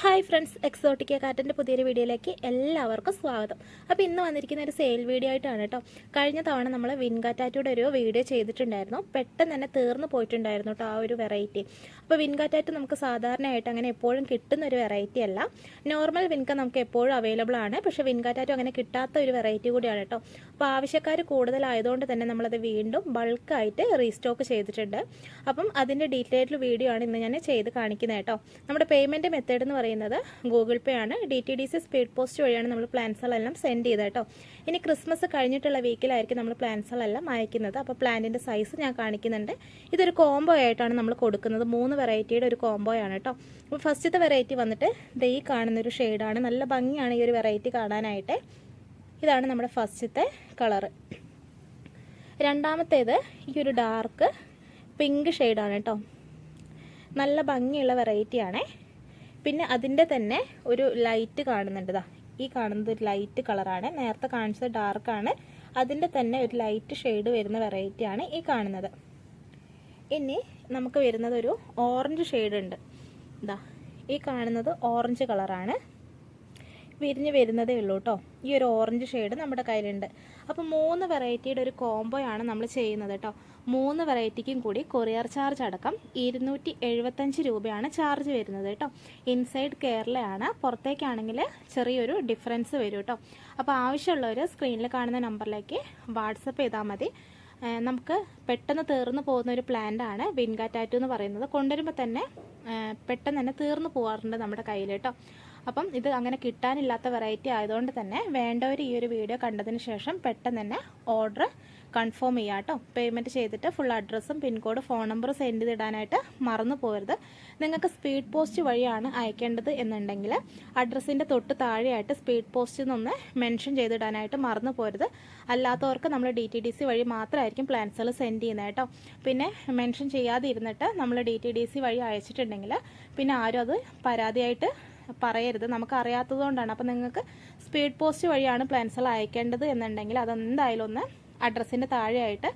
Hi friends Exotica കാറ്റന്റെ പുതിയൊരു വീഡിയോയിലേക്ക് എല്ലാവർക്കും സ്വാഗതം. അപ്പോൾ ഇന്ന് വന്നിരിക്കുന്ന ഒരു സെയിൽ വീഡിയോ ആയിട്ടാണ് കേട്ടോ. കഴിഞ്ഞ തവണ നമ്മൾ വിൻകാറ്റാറ്റയുടെ ഒരു വീഡിയോ ചെയ്തിട്ടുണ്ടായിരുന്നു. പെട്ടെന്ന് തന്നെ തീർന്നു പോയിട്ടുണ്ടായിരുന്നു കേട്ടോ ആ ഒരു വെറൈറ്റി അപ്പോൾ വിൻകാറ്റാറ്റ് നമുക്ക് സാധാരണയായിട്ട് അങ്ങനെ എപ്പോഴും കിട്ടുന്ന ഒരു വെറൈറ്റി അല്ല. നോർമൽ വിൻക നമുക്ക് എപ്പോഴും അവൈലബിൾ ആണ്. പക്ഷേ വിൻകാറ്റാറ്റും അങ്ങനെ കിട്ടാത്ത ഒരു വെറൈറ്റി കൂടിയാണ് കേട്ടോ. അപ്പോൾ ആവശ്യക്കാർ കൂടുതലായതുകൊണ്ട് തന്നെ നമ്മളത് വീണ്ടും ബൾക്കായിട്ട് റീസ്റ്റോക്ക് ചെയ്തിട്ടുണ്ട്. അപ്പം അതിന്റെ ഡീറ്റെയിൽഡ് വീഡിയോ ആണ് ഇന്ന് ഞാൻ ചെയ്ത് കാണിക്കുന്നത് കേട്ടോ. നമ്മുടെ പേയ്മെന്റ് മെത്തേഡ് എന്ന് പറയുന്നത് ഗൂഗിൾ പേ ആണ്. D T D C speed post വഴിയാണ് നമ്മൾ പ്ലാൻസുകളെല്ലാം സെൻഡ് ചെയ്തത് കേട്ടോ. ഇനി ക്രിസ്മസ് കഴിഞ്ഞിട്ടുള്ള വീക്കിലായിരിക്കും നമ്മൾ പ്ലാൻസുകളെല്ലാം അയക്കുന്നത്. അപ്പോൾ പ്ലാന്റിന്റെ സൈസ് ഞാൻ കാണിക്കുന്നുണ്ട്. ഇതൊരു കോംബോ ആയിട്ടാണ് നമ്മൾ കൊടുക്കുന്നത്. മൂന്ന് വെറൈറ്റിയുടെ ഒരു കോംബോ ആണ് കേട്ടോ. അപ്പോൾ ഫസ്റ്റത്തെ വെറൈറ്റി വന്നിട്ട് ദൈ കാണുന്നൊരു ഷെയ്ഡാണ് നല്ല ഭംഗിയാണ് ഈ ഒരു വെറൈറ്റി കാണാനായിട്ട്. ഇതാണ് നമ്മുടെ ഫസ്റ്റത്തെ കളറ് രണ്ടാമത്തേത് ഈ ഒരു ഡാർക്ക് പിങ്ക് ഷെയ്ഡാണ് കേട്ടോ. നല്ല ഭംഗിയുള്ള വെറൈറ്റിയാണേ പിന്നെ അതിന്റെ തന്നെ ഒരു ലൈറ്റ് കാണുന്നുണ്ട് ഈ കാണുന്നത് ഒരു ലൈറ്റ് കളറാണ് നേരത്തെ കാണിച്ചത് ഡാർക്കാണ് അതിന്റെ തന്നെ ഒരു ലൈറ്റ് ഷെയ്ഡ് വരുന്ന വെറൈറ്റിയാണ് ഈ കാണുന്നത്. ഇനി നമുക്ക് വരുന്നത് ഒരു ഓറഞ്ച് ഷെയ്ഡ് ഉണ്ട്. ഇതാ ഈ കാണുന്നത് ഓറഞ്ച് കളറാണ് വിരിഞ്ഞ് വരുന്നതേ ഉള്ളൂ കേട്ടോ ഈ ഒരു ഓറഞ്ച് ഷെയ്ഡ് നമ്മുടെ കയ്യിലുണ്ട്. അപ്പോൾ മൂന്ന് വെറൈറ്റിയുടെ ഒരു കോംബോയാണ് നമ്മൾ ചെയ്യുന്നത് കേട്ടോ മൂന്ന് വെറൈറ്റിക്കും കൂടി കൊറിയർ ചാർജ് അടക്കം ഇരുന്നൂറ്റി എഴുപത്തഞ്ച് രൂപയാണ് ചാർജ് വരുന്നത് കേട്ടോ. ഇൻസൈഡ് കേരളയാണ്. പുറത്തേക്കാണെങ്കിൽ ചെറിയൊരു ഡിഫറൻസ് വരും കേട്ടോ. അപ്പോൾ ആവശ്യമുള്ളവർ സ്ക്രീനിൽ കാണുന്ന നമ്പറിലേക്ക് വാട്സപ്പ് ചെയ്താൽ മതി. നമുക്ക് പെട്ടെന്ന് തീർന്നു പോകുന്ന ഒരു പ്ലാന്റ് ആണ് വിൻഗാ എന്ന് പറയുന്നത്. കൊണ്ടുവരുമ്പോൾ തന്നെ പെട്ടെന്ന് തന്നെ തീർന്നു പോകാറുണ്ട് നമ്മുടെ കയ്യിൽ കേട്ടോ. അപ്പം ഇത് അങ്ങനെ കിട്ടാനില്ലാത്ത വെറൈറ്റി ആയതുകൊണ്ട് തന്നെ വേണ്ടവർ ഈ ഒരു വീഡിയോ കണ്ടതിന് ശേഷം പെട്ടെന്ന് തന്നെ ഓർഡർ കൺഫേം ചെയ്യുക കേട്ടോ. പേയ്മെന്റ് ചെയ്തിട്ട് ഫുൾ അഡ്രസ്സും പിൻകോഡ് ഫോൺ നമ്പറും സെൻഡ് ചെയ്തിടാനായിട്ട് മറന്നു പോകരുത്. നിങ്ങൾക്ക് സ്പീഡ് പോസ്റ്റ് വഴിയാണ് അയക്കേണ്ടത് എന്നുണ്ടെങ്കിൽ അഡ്രസ്സിന്റെ തൊട്ട് താഴെയായിട്ട് സ്പീഡ് പോസ്റ്റിൽ നിന്ന് മെൻഷൻ ചെയ്തിടാനായിട്ട് മറന്നു പോരുത് അല്ലാത്തവർക്ക് നമ്മൾ ഡി ടി ഡി സി വഴി മാത്രമായിരിക്കും പ്ലാൻസുകൾ സെൻഡ് ചെയ്യുന്നത് കേട്ടോ. പിന്നെ മെൻഷൻ ചെയ്യാതെ ഇരുന്നിട്ട് നമ്മൾ ഡി ടി ഡി സി വഴി അയച്ചിട്ടുണ്ടെങ്കിൽ പിന്നെ ആരും അത് പരാതിയായിട്ട് പറയരുത്. നമുക്ക് അറിയാത്തത് കൊണ്ടാണ്. അപ്പോൾ നിങ്ങൾക്ക് സ്പീഡ് പോസ്റ്റ് വഴിയാണ് പ്ലാൻസുകൾ അയക്കേണ്ടത് എന്നുണ്ടെങ്കിൽ അതെന്തായാലും ഒന്ന് അഡ്രസ്സിന്റെ താഴെയായിട്ട്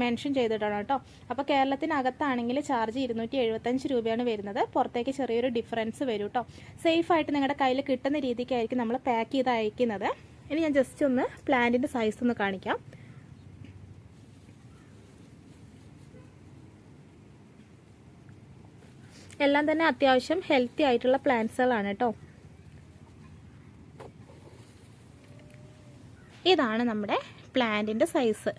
മെൻഷൻ ചെയ്തിട്ടാണ് കേട്ടോ. അപ്പോൾ കേരളത്തിനകത്താണെങ്കിൽ ചാർജ് ഇരുന്നൂറ്റി എഴുപത്തഞ്ച് രൂപയാണ് വരുന്നത്. പുറത്തേക്ക് ചെറിയൊരു ഡിഫറൻസ് വരും കേട്ടോ. സേഫായിട്ട് നിങ്ങളുടെ കയ്യിൽ കിട്ടുന്ന രീതിക്കായിരിക്കും നമ്മൾ പാക്ക് ചെയ്ത് അയക്കുന്നത്. ഇനി ഞാൻ ജസ്റ്റ് ഒന്ന് പ്ലാന്റിന്റെ സൈസ് ഒന്ന് കാണിക്കാം. എല്ലാം തന്നെ അത്യാവശ്യം ഹെൽത്തി ആയിട്ടുള്ള പ്ലാന്റ്സുകളാണ് കേട്ടോ ഇതാണ് നമ്മുടെ പ്ലാന്റിന്റെ സൈസ്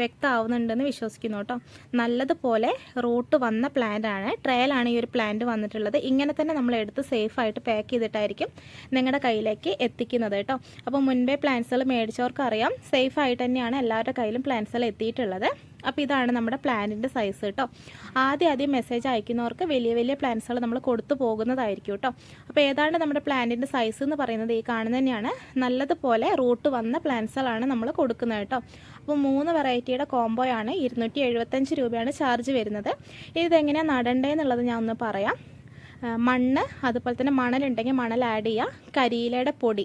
വ്യക്തമാവുന്നുണ്ടെന്ന് വിശ്വസിക്കുന്നു കേട്ടോ നല്ലതുപോലെ റൂട്ട് വന്ന പ്ലാന്റ് ആണ്. ട്രയലാണ് ഈ ഒരു പ്ലാന്റ് വന്നിട്ടുള്ളത്. ഇങ്ങനെ തന്നെ നമ്മൾ എടുത്ത് സേഫായിട്ട് പാക്ക് ചെയ്തിട്ടായിരിക്കും നിങ്ങളുടെ കയ്യിലേക്ക് എത്തിക്കുന്നത് കേട്ടോ അപ്പോൾ മുൻപേ പ്ലാന്റ്സുകൾ മേടിച്ചവർക്കറിയാം. സേഫ് സേഫായിട്ട് തന്നെയാണ് എല്ലാവരുടെ കയ്യിലും പ്ലാന്റ്സുകൾ എത്തിയിട്ടുള്ളത്. അപ്പോൾ ഇതാണ് നമ്മുടെ പ്ലാനിന്റെ സൈസ് കേട്ടോ ആദ്യം ആദ്യം മെസ്സേജ് അയക്കുന്നവർക്ക് വലിയ വലിയ പ്ലാൻസുകൾ നമ്മൾ കൊടുത്തു പോകുന്നതായിരിക്കും കേട്ടോ അപ്പോൾ ഏതാണ്ട് നമ്മുടെ പ്ലാന്റിന്റെ സൈസ് എന്ന് പറയുന്നത്? ഈ കാണുന്ന തന്നെയാണ്. നല്ലതുപോലെ റൂട്ട് വന്ന പ്ലാൻസുകളാണ് നമ്മൾ കൊടുക്കുന്നത് കേട്ടോ അപ്പോൾ മൂന്ന് വെറൈറ്റിയുടെ കോംബോയാണ് ഇരുന്നൂറ്റി എഴുപത്തഞ്ച് രൂപയാണ് ചാർജ് വരുന്നത്. ഇതെങ്ങനെയാണ് നടണ്ടേന്നുള്ളത് ഞാൻ ഒന്ന് പറയാം. മണ്ണ് അതുപോലെ തന്നെ മണലുണ്ടെങ്കിൽ മണൽ ആഡ് ചെയ്യുക കരിയിലയുടെ പൊടി.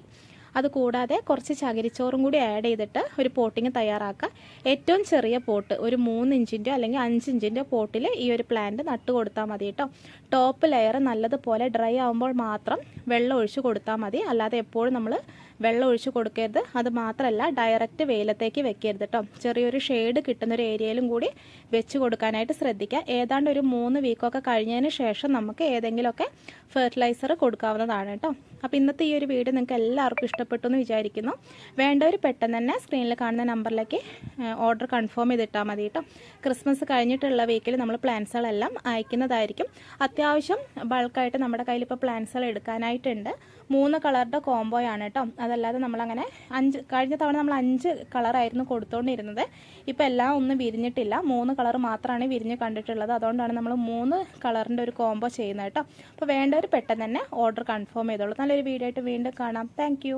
അതുകൂടാതെ കുറച്ച് ചകിരിച്ചോറും കൂടി ആഡ് ചെയ്തിട്ട് ഒരു പോട്ടിങ് തയ്യാറാക്കുക. ഏറ്റവും ചെറിയ പോട്ട് ഒരു മൂന്ന് ഇഞ്ചിന്റെ അല്ലെങ്കിൽ അഞ്ച് ഇഞ്ചിന്റെ പോട്ടിൽ ഈ ഒരു പ്ലാന്റ് നട്ട് കൊടുത്താൽ മതി കേട്ടോ ടോപ്പ് ലെയർ നല്ലതുപോലെ ഡ്രൈ ആകുമ്പോൾ മാത്രം വെള്ളം ഒഴിച്ച് കൊടുത്താൽ മതി. അല്ലാതെ എപ്പോഴും നമ്മൾ വെള്ളം ഒഴിച്ച് കൊടുക്കരുത്. അത് മാത്രമല്ല ഡയറക്റ്റ് വെയിലത്തേക്ക് വെക്കരുത് കേട്ടോ ചെറിയൊരു ഷെയ്ഡ് കിട്ടുന്ന ഒരു ഏരിയയിലും കൂടി വെച്ച് കൊടുക്കാനായിട്ട് ശ്രദ്ധിക്കുക. ഏതാണ്ട് ഒരു മൂന്ന് വീക്കൊക്കെ കഴിഞ്ഞതിന് ശേഷം നമുക്ക് ഏതെങ്കിലുമൊക്കെ ഫെർട്ടിലൈസർ കൊടുക്കാവുന്നതാണ് കേട്ടോ അപ്പോൾ ഇന്നത്തെ ഈ ഒരു വീഡിയോ നിങ്ങൾക്ക് എല്ലാവർക്കും ഇഷ്ടപ്പെട്ടു എന്ന് വിചാരിക്കുന്നു. വേണ്ടവർ പെട്ടെന്ന് തന്നെ സ്ക്രീനിൽ കാണുന്ന നമ്പറിലേക്ക് ഓർഡർ കൺഫേം ചെയ്തിട്ടാൽ മതി കേട്ടോ ക്രിസ്മസ് കഴിഞ്ഞിട്ടുള്ള വീക്കിൽ നമ്മൾ പ്ലാൻസുകളെല്ലാം അയക്കുന്നതായിരിക്കും. അത്യാവശ്യം ബൾക്കായിട്ട് നമ്മുടെ കയ്യിൽ ഇപ്പോൾ പ്ലാൻസുകൾ എടുക്കാനായിട്ടുണ്ട്. മൂന്ന് കളറുടെ കോംബോയാണ് കേട്ടോ. അതല്ലാതെ നമ്മളങ്ങനെ അഞ്ച് കഴിഞ്ഞ തവണ നമ്മൾ അഞ്ച് കളറായിരുന്നു കൊടുത്തുകൊണ്ടിരുന്നത് ഇപ്പോൾ എല്ലാം ഒന്നും വിരിഞ്ഞിട്ടില്ല. മൂന്ന് കളർ മാത്രമാണ് വിരിഞ്ഞ് കണ്ടിട്ടുള്ളത്. അതുകൊണ്ടാണ് നമ്മൾ മൂന്ന് കളറിന്റെ ഒരു കോംബോ ചെയ്യുന്നത് കേട്ടോ. അപ്പോൾ വേണ്ടവർ പെട്ടെന്ന് തന്നെ ഓർഡർ കൺഫേം ചെയ്തോളൂ. നല്ലൊരു വീഡിയോ ആയിട്ട് വീണ്ടും കാണാം. താങ്ക്